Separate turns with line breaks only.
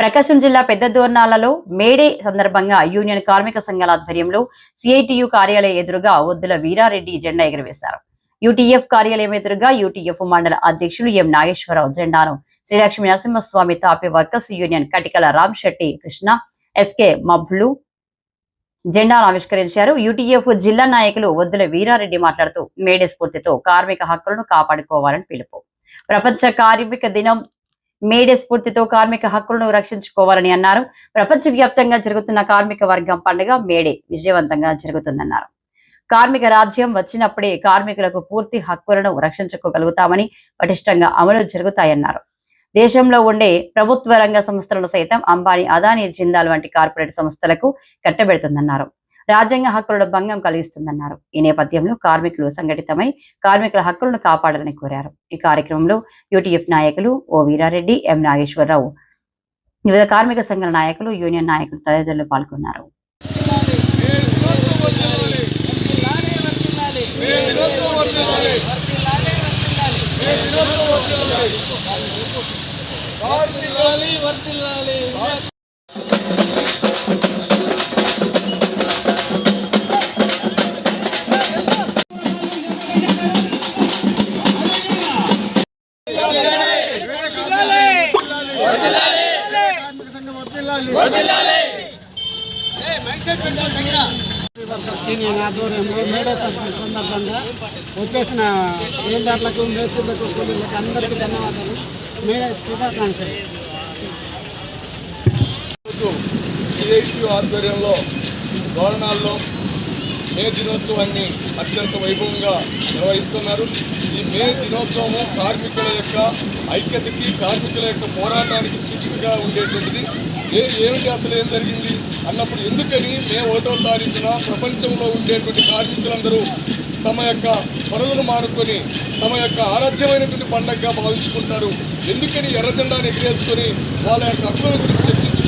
ప్రకాశం జిల్లా పెద్ద దోర్నాలలో మేడే సందర్భంగా యూనియన్ కార్మిక సంఘాల ఆధ్వర్యంలో సిఐటియు కార్యాలయం ఎదురుగా ఒద్దుల వీరారెడ్డి జెండా ఎగురవేశారు. యూటీఎఫ్ కార్యాలయం ఎదురుగా యూటీఎఫ్ మండల అధ్యక్షులు ఎం నాగేశ్వరరావు జెండాను శ్రీలక్ష్మీ నరసింహస్వామి తాపి workers union Katikala Ram Shetty Krishna SK మబ్లు జెండాను ఆవిష్కరించారు. యూటీఎఫ్ జిల్లా నాయకులు వద్దుల వీరారెడ్డి మాట్లాడుతూ మేడే స్ఫూర్తితో కార్మిక హక్కులను కాపాడుకోవాలని పిలుపు. ప్రపంచ కార్మిక దినం మేడే స్ఫూర్తితో కార్మిక హక్కులను రక్షించుకోవాలని అన్నారు. ప్రపంచ వ్యాప్తంగా జరుగుతున్న కార్మిక వర్గం పండుగ మేడే విజయవంతంగా జరుగుతుందన్నారు. కార్మిక రాజ్యం వచ్చినప్పుడే కార్మికులకు పూర్తి హక్కులను రక్షించుకోగలుగుతామని పటిష్టంగా అమలు జరుగుతాయన్నారు. దేశంలో ఉండే ప్రభుత్వ రంగ సంస్థలను సైతం అంబానీ అదానీ జిందాల్ వంటి కార్పొరేట్ సంస్థలకు కట్టబెడుతుందన్నారు. రాజ్యాంగ హక్కులను భంగం కలిగిస్తుందన్నారు. ఈ నేపథ్యంలో కార్మికులు సంఘటితమై కార్మికుల హక్కులను కాపాడాలని కోరారు. ఈ కార్యక్రమంలో యూటీఎఫ్ నాయకులు ఓ వీరారెడ్డి ఎం నాగేశ్వరరావు వివిధ కార్మిక సంఘాల నాయకులు యూనియన్ నాయకులు తదితరులు పాల్గొన్నారు.
వర్తిల్లాలి వర్తిల్లాలి.
యూనియన్ ఆధ్వర్యంలో మేడే సంద- సందర్భంగా వచ్చేసిన వేల్దారులకు మేస్త్రులకు కూలీలకు అందరికీ ధన్యవాదాలు. మేడే శుభాకాంక్షలు.
ఆధ్వర్యంలో గోరణాల్లో మే దినోత్సవాన్ని అత్యంత వైభవంగా నిర్వహిస్తున్నారు. ఈ మే దినోత్సవము కార్మికుల యొక్క ఐక్యతకి కార్మికుల యొక్క పోరాటానికి సూచికగా ఉండేటువంటిది. ఏ ఏమిటి అసలు ఏం జరిగింది అన్నప్పుడు ఎందుకని మే ఒకటో తారీఖున ప్రపంచంలో ఉండేటువంటి కార్మికులందరూ తమ యొక్క పనులను మానుకొని తమ యొక్క ఆరాధ్యమైనటువంటి పండగగా భావించుకుంటారు. ఎందుకని ఎర్ర ఎగిరేసుకొని వాళ్ళ యొక్క హక్కుల గురించి చర్చించుకుంటారు?